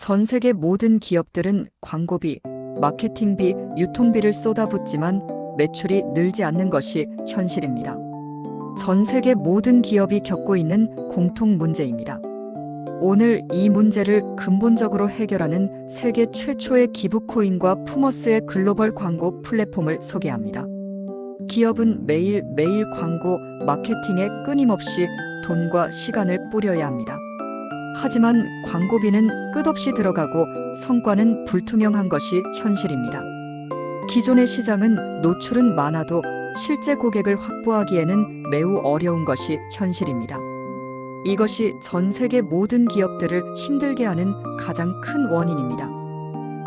전 세계 모든 기업들은 광고비, 마케팅비, 유통비를 쏟아붓지만 매출이 늘지 않는 것이 현실입니다. 전 세계 모든 기업이 겪고 있는 공통 문제입니다. 오늘 이 문제를 근본적으로 해결하는 세계 최초의 기부코인과 푸머스의 글로벌 광고 플랫폼을 소개합니다. 기업은 매일 매일 광고, 마케팅에 끊임없이 돈과 시간을 뿌려야 합니다. 하지만 광고비는 끝없이 들어가고 성과는 불투명한 것이 현실입니다. 기존의 시장은 노출은 많아도 실제 고객을 확보하기에는 매우 어려운 것이 현실입니다. 이것이 전 세계 모든 기업들을 힘들게 하는 가장 큰 원인입니다.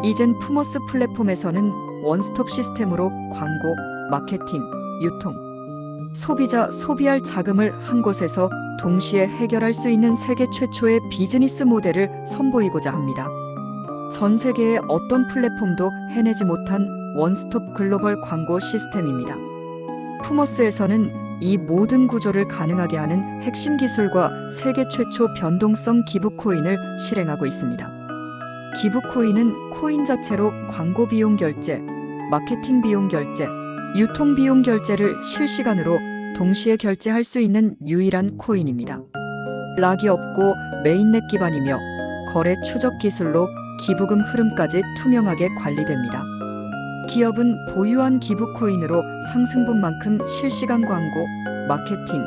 이젠 푸머스 플랫폼에서는 원스톱 시스템으로 광고, 마케팅, 유통, 소비자 소비할 자금을 한 곳에서 동시에 해결할 수 있는 세계 최초의 비즈니스 모델을 선보이고자 합니다. 전 세계의 어떤 플랫폼도 해내지 못한 원스톱 글로벌 광고 시스템입니다. 푸머스에서는 이 모든 구조를 가능하게 하는 핵심 기술과 세계 최초 변동성 기부 코인을 실행하고 있습니다. 기부 코인은 코인 자체로 광고 비용 결제, 마케팅 비용 결제, 유통 비용 결제를 실시간으로 동시에 결제할 수 있는 유일한 코인입니다. 락이 없고 메인넷 기반이며 거래 추적 기술로 기부금 흐름까지 투명하게 관리됩니다. 기업은 보유한 기부 코인으로 상승분만큼 실시간 광고, 마케팅,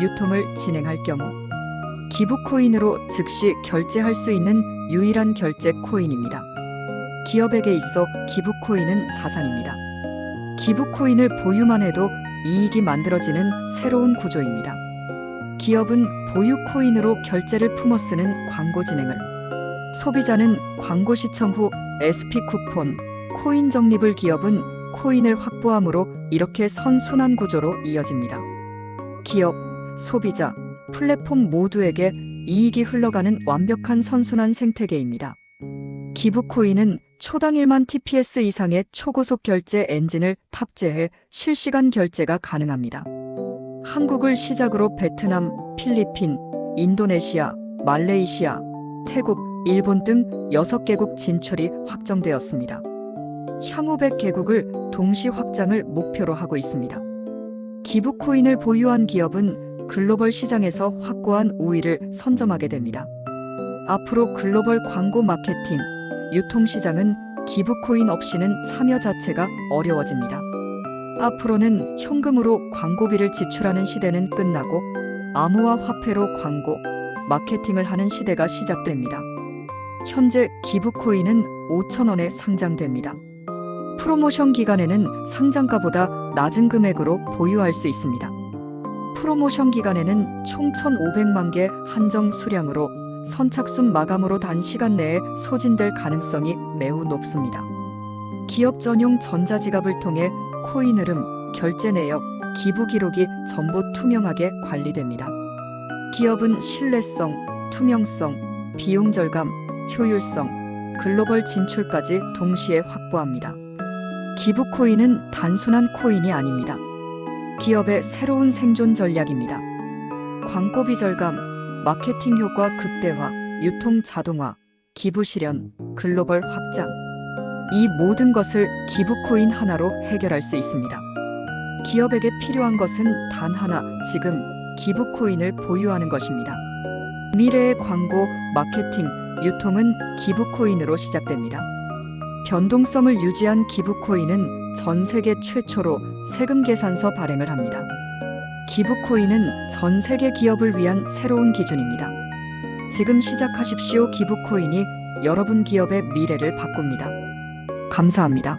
유통을 진행할 경우 기부 코인으로 즉시 결제할 수 있는 유일한 결제 코인입니다. 기업에게 있어 기부 코인은 자산입니다. 기부 코인을 보유만 해도 이익이 만들어지는 새로운 구조입니다. 기업은 보유 코인으로 결제를 품어 쓰는 광고 진행을, 소비자는 광고 시청 후 SP 쿠폰, 코인 적립을 기업은 코인을 확보함으로 이렇게 선순환 구조로 이어집니다. 기업, 소비자, 플랫폼 모두에게 이익이 흘러가는 완벽한 선순환 생태계입니다. 기부 코인은 초당 1만 TPS 이상의 초고속 결제 엔진을 탑재해 실시간 결제가 가능합니다. 한국을 시작으로 베트남, 필리핀, 인도네시아, 말레이시아, 태국, 일본 등 6개국 진출이 확정되었습니다. 향후 100개국을 동시 확장을 목표로 하고 있습니다. 기부 코인을 보유한 기업은 글로벌 시장에서 확고한 우위를 선점하게 됩니다. 앞으로 글로벌 광고 마케팅, 유통 시장은 기부 코인 없이는 참여 자체가 어려워집니다. 앞으로는 현금으로 광고비를 지출하는 시대는 끝나고 암호화 화폐로 광고, 마케팅을 하는 시대가 시작됩니다. 현재 기부 코인은 5,000원에 상장됩니다. 프로모션 기간에는 상장가보다 낮은 금액으로 보유할 수 있습니다. 프로모션 기간에는 총 1,500만 개 한정 수량으로 선착순 마감으로 단시간 내에 소진될 가능성이 매우 높습니다. 기업 전용 전자지갑을 통해 코인 흐름, 결제 내역, 기부 기록이 전부 투명하게 관리됩니다. 기업은 신뢰성, 투명성, 비용 절감, 효율성, 글로벌 진출까지 동시에 확보합니다. 기부 코인은 단순한 코인이 아닙니다. 기업의 새로운 생존 전략입니다. 광고비 절감, 마케팅 효과 극대화, 유통 자동화, 기부 실현, 글로벌 확장. 이 모든 것을 기부 코인 하나로 해결할 수 있습니다. 기업에게 필요한 것은 단 하나, 지금 기부 코인을 보유하는 것입니다. 미래의 광고, 마케팅, 유통은 기부 코인으로 시작됩니다. 변동성을 유지한 기부 코인은 전 세계 최초로 세금 계산서 발행을 합니다. 기부 코인은 전 세계 기업을 위한 새로운 기준입니다. 지금 시작하십시오. 기부 코인이 여러분 기업의 미래를 바꿉니다. 감사합니다.